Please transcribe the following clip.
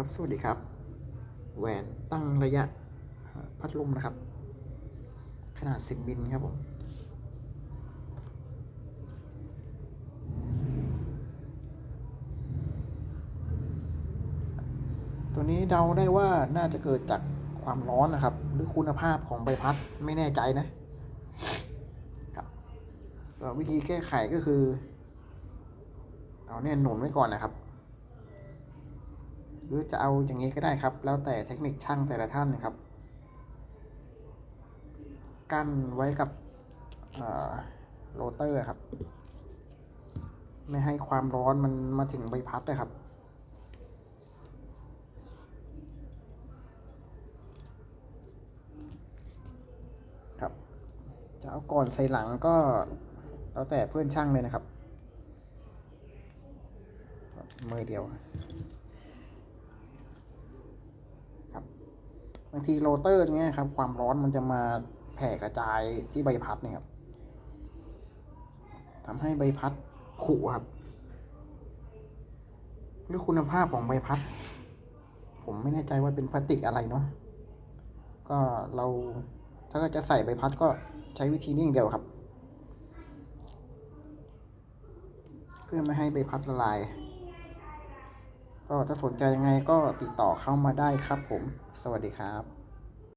ครับ สวัสดีครับ แหวนตั้งระยะพัดลมนะครับ ขนาด 10มิลครับผม ตัวนี้เดาได้ว่าน่าจะเกิดจากความร้อนนะครับ หรือคุณภาพของใบพัดไม่แน่ใจนะครับวิธีแก้ไขก็คือ เอาเนี่ยหนุนไว้ก่อนนะครับ หรือจะเอาอย่างนี้ก็ได้ครับ แล้วแต่เทคนิคช่างแต่ละท่านนะครับ กั้นไว้กับโรเตอร์ครับ ไม่ให้ความร้อนมันมาถึงใบพัดนะครับครับ จะเอาก่อนใส่หลังก็แล้วแต่เพื่อนช่างเลยนะครับ มือเดียว ครับบางทีโรเตอร์เนี้ยครับความร้อนมันจะมาแผ่กระจายที่ใบพัดเนี่ยครับทำให้ใบพัดผุครับหรือคุณภาพของใบพัด ผมไม่แน่ใจว่าเป็นพลาสติกอะไรเนาะก็เราถ้าจะใส่ใบพัดก็ใช้วิธีนี้อย่างเดียวครับ เพื่อไม่ให้ใบพัดละลาย ก็ถ้าสนใจยังไงก็ติดต่อเข้ามาได้ครับผม สวัสดีครับ